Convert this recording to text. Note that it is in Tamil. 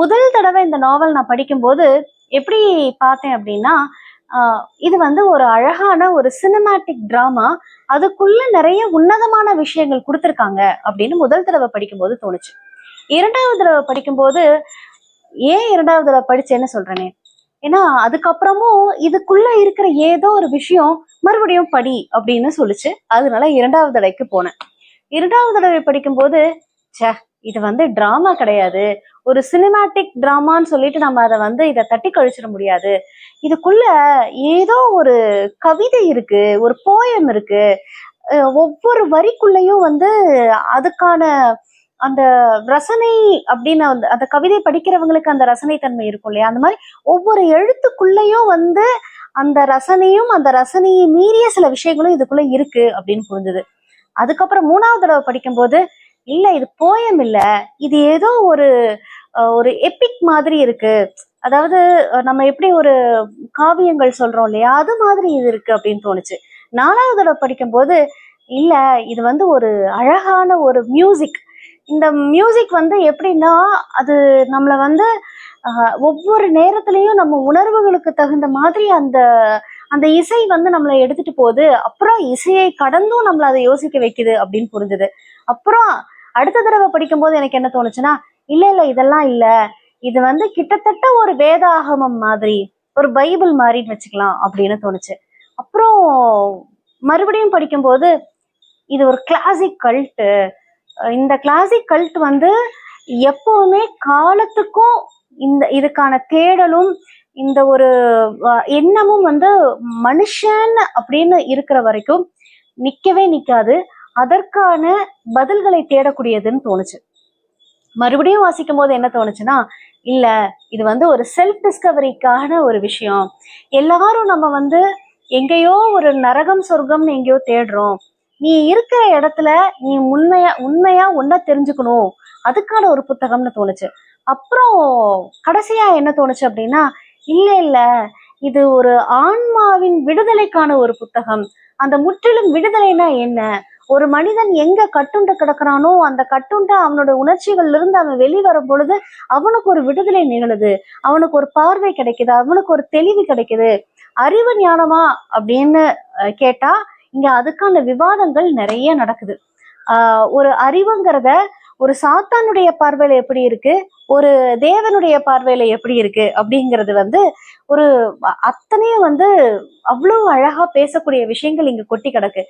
முதல் தடவை இந்த நாவல் நான் படிக்கும்போது எப்படி பார்த்தேன் அப்படின்னா ஆஹ் இது வந்து ஒரு அழகான ஒரு சினிமேட்டிக் டிராமா அதுக்குள்ள நிறைய உன்னதமான விஷயங்கள் கொடுத்துருக்காங்க அப்படின்னு முதல் தடவை படிக்கும்போது தோணுச்சு. இரண்டாவது தடவை படிக்கும்போது ஏன் இரண்டாவது தடவை படிச்சேன்னு சொல்றேனே. ஏன்னா அதுக்கப்புறமும் இதுக்குள்ள இருக்கிற ஏதோ ஒரு விஷயம் மறுபடியும் படி அப்படின்னு சொல்லிச்சு. அதனால இரண்டாவது தடவைக்கு போனேன். இரண்டாவது தடவை படிக்கும்போது ச்சே இது வந்து டிராமா கிடையாது. ஒரு சினிமேட்டிக் டிராமான்னு சொல்லிட்டு நம்ம அதை வந்து இதை தட்டி கழிச்சிட முடியாது. இதுக்குள்ள ஏதோ ஒரு கவிதை இருக்கு ஒரு போயம் இருக்கு. ஒவ்வொரு வரிக்குள்ளேயும் வந்து அதுக்கான அந்த ரசனை அப்படின்னு அந்த- அந்த கவிதை படிக்கிறவங்களுக்கு அந்த ரசனை தன்மை இருக்கும் இல்லையா? அந்த மாதிரி ஒவ்வொரு எழுத்துக்குள்ளேயும் வந்து அந்த ரசனையும் அந்த ரசனையை மீறிய சில விஷயங்களும் இதுக்குள்ள இருக்கு அப்படின்னு புரிஞ்சுது. அதுக்கப்புறம் மூணாவது தடவை படிக்கும்போது இல்ல இது போயம் இல்ல. இது ஏதோ ஒரு ஒரு எபிக் மாதிரி இருக்கு. அதாவது நம்ம எப்படி ஒரு காவியங்கள் சொல்றோம் இல்லையா? அது மாதிரி இது இருக்கு அப்படின்னு தோணுச்சு. நாலாவது தடவை படிக்கும்போது இல்ல இது வந்து ஒரு அழகான ஒரு மியூசிக் இந்த மியூசிக் வந்து எப்படின்னா அது நம்மள வந்து ஒவ்வொரு நேரத்திலையும் நம்ம உணர்வுகளுக்கு தகுந்த மாதிரி அந்த அந்த இசை வந்து நம்மளை எடுத்துட்டு போகுது. அப்புறம் இசையை கடந்தும் நம்மளை அதை யோசிக்க வைக்குது அப்படின்னு புரிஞ்சுது. அப்புறம் அடுத்த தடவை படிக்கும்போது எனக்கு என்ன தோணுச்சுன்னா இல்ல இல்ல இதெல்லாம் இல்ல. இது வந்து கிட்டத்தட்ட ஒரு வேதாகமம் மாதிரி ஒரு பைபிள் மாதிரின்னு வச்சுக்கலாம் அப்படின்னு தோணுச்சு. அப்புறம் மறுபடியும் படிக்கும்போது இது ஒரு கிளாசிக் கல்ட்டு இந்த கிளாசிக் கல்ட் வந்து எப்பவுமே காலத்துக்கும் இந்த இதுக்கான தேடலும் இந்த ஒரு எண்ணமும் வந்து மனுஷன் அப்படின்னு இருக்கிற வரைக்கும் நிக்கவே நிக்காது. அதற்கான பதில்களை தேடக்கூடியதுன்னு தோணுச்சு. மறுபடியும் வாசிக்கும் போது என்ன தோணுச்சுன்னா இல்ல இது வந்து ஒரு செல்ஃப் டிஸ்கவரிக்கான ஒரு விஷயம். எல்லாரும் நம்ம வந்து எங்கேயோ ஒரு நரகம் சொர்க்கம்னு எங்கேயோ தேடுறோம். நீ இருக்கிற இடத்துல நீ உண்மையா உண்மையா ஒன்ன தெரிஞ்சுக்கணும். அதுக்கான ஒரு புத்தகம்னு தோணுச்சு. அப்புறம் கடைசியா என்ன தோணுச்சு அப்படின்னா இல்ல இல்ல இது ஒரு ஆன்மாவின் விடுதலைக்கான ஒரு புத்தகம். அந்த முற்றிலும் விடுதலைனா என்ன? ஒரு மனிதன் எங்க கட்டுண்டு கிடக்குறானோ அந்த கட்டுண்ட அவனோட உணர்ச்சிகள்ல இருந்து அவன் வெளிவரும் பொழுது அவனுக்கு ஒரு விடுதலை நிகழுது. அவனுக்கு ஒரு பார்வை கிடைக்குது அவனுக்கு ஒரு தெளிவு கிடைக்குது. அறிவு ஞானமா அப்படின்னு கேட்டா இங்க அதுக்கான விவாதங்கள் நிறைய நடக்குது. ஆஹ் ஒரு அறிவுங்கிறத ஒரு சாத்தானுடைய பார்வையில எப்படி இருக்கு ஒரு தேவனுடைய பார்வையில எப்படி இருக்கு அப்படிங்கிறது வந்து ஒரு அத்தனையும் வந்து அவ்வளவு அழகா பேசக்கூடிய விஷயங்கள் இங்க கொட்டி கிடக்கு.